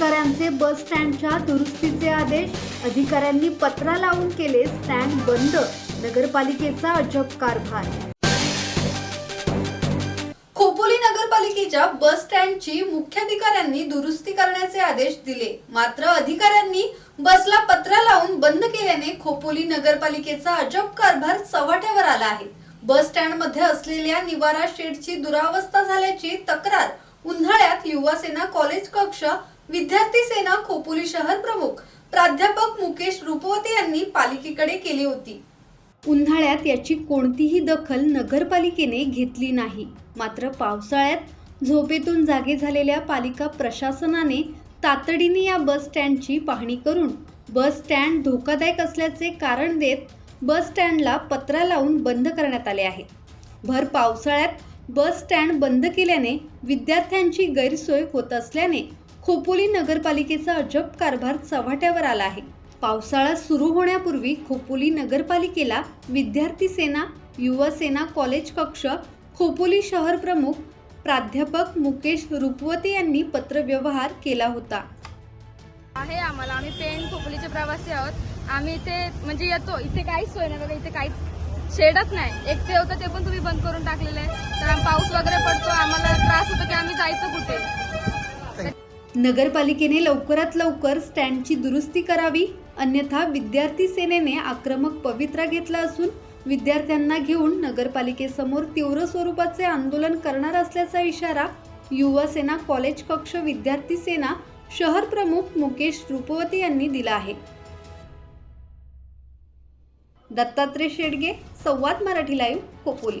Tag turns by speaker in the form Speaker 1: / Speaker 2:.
Speaker 1: अधिकाऱ्यांचे बस स्टँडच्या दुरुस्तीचे आदेश अधिकाऱ्यांनी पत्रा लावून केले स्टँड बंद नगरपालिकेचा अजब कारभार
Speaker 2: खोपोली नगरपालिकेच्या बस स्टँडची मुख्याधिकाऱ्यांनी दुरुस्ती करण्याचे आदेश दिले. मात्र अधिकाऱ्यांनी बसला पत्रा लावून बंद केल्याने खोपोली नगरपालिकेचा अजब कारभार चव्हाट्यावर आला आहे. बस स्टँडमध्ये असलेल्या निवारा शेडची दुरावस्था झाल्याची तक्रार उन्हाळ्यात युवा सेना कॉलेज कक्ष विद्यार्थी सेना खोपोली शहर प्रमुख प्राध्यापक मुकेश रुपवते यांनी पालिकेकडे केली होती.
Speaker 1: उन्हाळ्यात याची कोणतीही दखल नगरपालिकेने घेतली नाही. मात्र पावसाळ्यात झोपेतून जागे झालेल्या पालिका प्रशासनाने तातडीने या बस स्टँडची पाहणी करून बस स्टँड धोकादायक असल्याचे कारण देत बस स्टँडला पत्रा लावून बंद करण्यात आले आहे. भर पावसाळ्यात बस स्टँड बंद केल्याने विद्यार्थ्यांची गैरसोय होत असल्याने खोपोली नगरपालिकेचा अजब कारभार चव्हाट्यावर आला आहे. पावसाळा सुरू होण्यापूर्वी खोपोली नगरपालिकेला विद्यार्थी सेना युवा सेना कॉलेज कक्ष खोपोली शहर प्रमुख प्राध्यापक मुकेश रुपवते यांनी पत्रव्यवहार केला होता.
Speaker 3: आहे आम्हाला. आम्ही पेन खोपलीचे प्रवासी आहोत. आम्ही इथे म्हणजे येतो. इथे काहीच सोय नाही बघा. इथे काहीच शेडच नाही. एक ते होतं ते पण तुम्ही बंद करून टाकलेलं आहे. तर पाऊस वगैरे पडतो. आम्हाला त्रास होतो की आम्ही जायचं कुठे?
Speaker 1: नगरपालिकेने लवकरात लवकर स्टँडची दुरुस्ती करावी अन्यथा विद्यार्थी सेनेने आक्रमक पवित्रा घेतला असून विद्यार्थ्यांना घेऊन नगरपालिकेसमोर तीव्र स्वरूपाचे आंदोलन करणार असल्याचा इशारा युवा सेना कॉलेज कक्ष विद्यार्थी सेना शहर प्रमुख मुकेश रुपवती यांनी दिला आहे. दत्तात्रय शेडगे संवाद मराठी लाईव्ह खोपोली.